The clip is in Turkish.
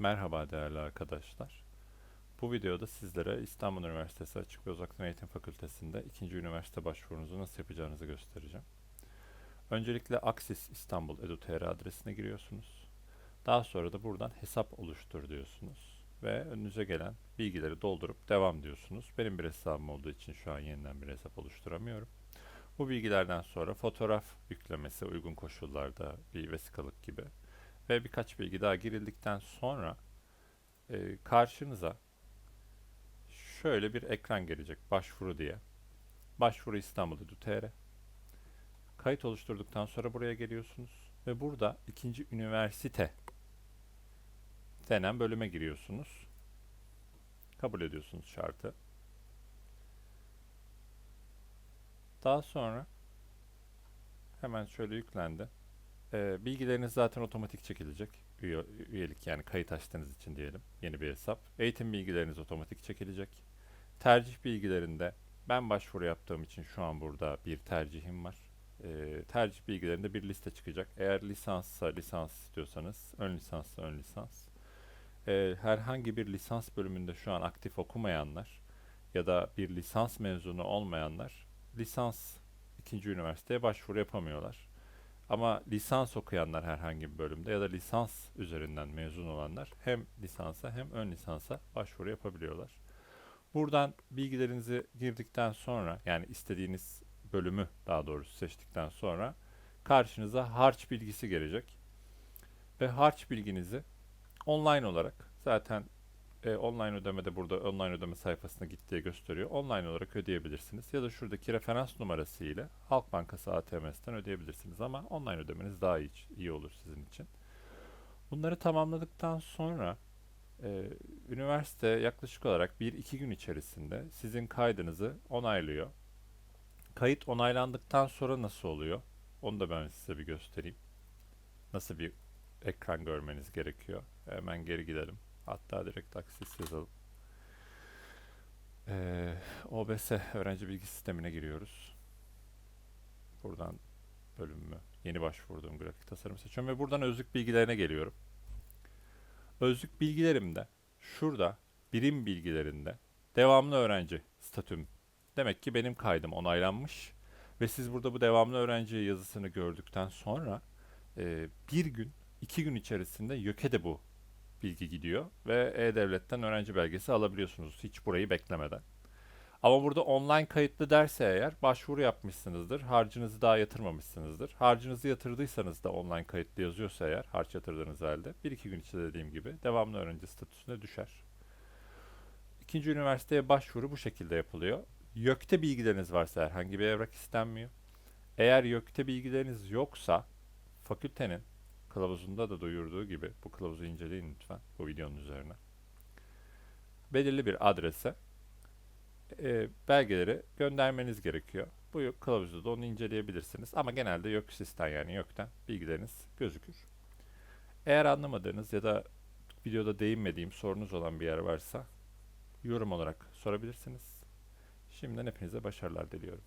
Merhaba değerli arkadaşlar. Bu videoda sizlere İstanbul Üniversitesi Açık ve Uzaktan Eğitim Fakültesi'nde ikinci üniversite başvurunuzu nasıl yapacağınızı göstereceğim. Öncelikle Aksis İstanbul Edu.tr adresine giriyorsunuz. Daha sonra da buradan hesap oluştur diyorsunuz. Ve önünüze gelen bilgileri doldurup devam diyorsunuz. Benim bir hesabım olduğu için şu an yeniden bir hesap oluşturamıyorum. Bu bilgilerden sonra fotoğraf yüklemesi uygun koşullarda bir vesikalık gibi ve birkaç bilgi daha girildikten sonra e, karşınıza şöyle bir ekran gelecek başvuru diye. Başvuru İstanbul.tr Kayıt oluşturduktan sonra buraya geliyorsunuz ve burada ikinci üniversite denen bölüme giriyorsunuz. Kabul ediyorsunuz şartı. Daha sonra hemen şöyle yüklendi. Ee, bilgileriniz zaten otomatik çekilecek. Üye, üyelik yani kayıt açtığınız için diyelim. Yeni bir hesap. Eğitim bilgileriniz otomatik çekilecek. Tercih bilgilerinde ben başvuru yaptığım için şu an burada bir tercihim var. Ee, tercih bilgilerinde bir liste çıkacak. Eğer lisanssa lisans istiyorsanız ön lisanssa ön lisans. Ee, herhangi bir lisans bölümünde şu an aktif okumayanlar ya da bir lisans mezunu olmayanlar lisans ikinci üniversiteye başvuru yapamıyorlar. Ama lisans okuyanlar herhangi bir bölümde ya da lisans üzerinden mezun olanlar hem lisansa hem ön lisansa başvuru yapabiliyorlar. Buradan bilgilerinizi girdikten sonra yani istediğiniz bölümü daha doğrusu seçtikten sonra karşınıza harç bilgisi gelecek. Ve harç bilginizi online olarak zaten e, online ödeme de burada online ödeme sayfasına git diye gösteriyor. Online olarak ödeyebilirsiniz. Ya da şuradaki referans numarası ile Halk Bankası ATM'den ödeyebilirsiniz ama online ödemeniz daha iyi, iyi olur sizin için. Bunları tamamladıktan sonra e, üniversite yaklaşık olarak 1-2 gün içerisinde sizin kaydınızı onaylıyor. Kayıt onaylandıktan sonra nasıl oluyor? Onu da ben size bir göstereyim. Nasıl bir ekran görmeniz gerekiyor. Hemen geri gidelim. Hatta direkt Aksis yazalım. Ee, OBS öğrenci bilgi sistemine giriyoruz. Buradan bölümümü yeni başvurduğum grafik tasarım seçiyorum ve buradan özlük bilgilerine geliyorum. Özlük bilgilerimde şurada birim bilgilerinde devamlı öğrenci statüm. Demek ki benim kaydım onaylanmış ve siz burada bu devamlı öğrenci yazısını gördükten sonra e, bir gün iki gün içerisinde YÖK'e de bu bilgi gidiyor ve E-Devlet'ten öğrenci belgesi alabiliyorsunuz hiç burayı beklemeden. Ama burada online kayıtlı derse eğer başvuru yapmışsınızdır, harcınızı daha yatırmamışsınızdır. Harcınızı yatırdıysanız da online kayıtlı yazıyorsa eğer, harç yatırdığınız halde bir iki gün içinde dediğim gibi devamlı öğrenci statüsüne düşer. İkinci üniversiteye başvuru bu şekilde yapılıyor. YÖK'te bilgileriniz varsa herhangi bir evrak istenmiyor. Eğer YÖK'te bilgileriniz yoksa fakültenin kılavuzunda da duyurduğu gibi bu kılavuzu inceleyin lütfen bu videonun üzerine. Belirli bir adrese e, belgeleri göndermeniz gerekiyor. Bu kılavuzda da onu inceleyebilirsiniz. Ama genelde yok sistem yani yoktan bilgileriniz gözükür. Eğer anlamadığınız ya da videoda değinmediğim sorunuz olan bir yer varsa yorum olarak sorabilirsiniz. Şimdiden hepinize başarılar diliyorum.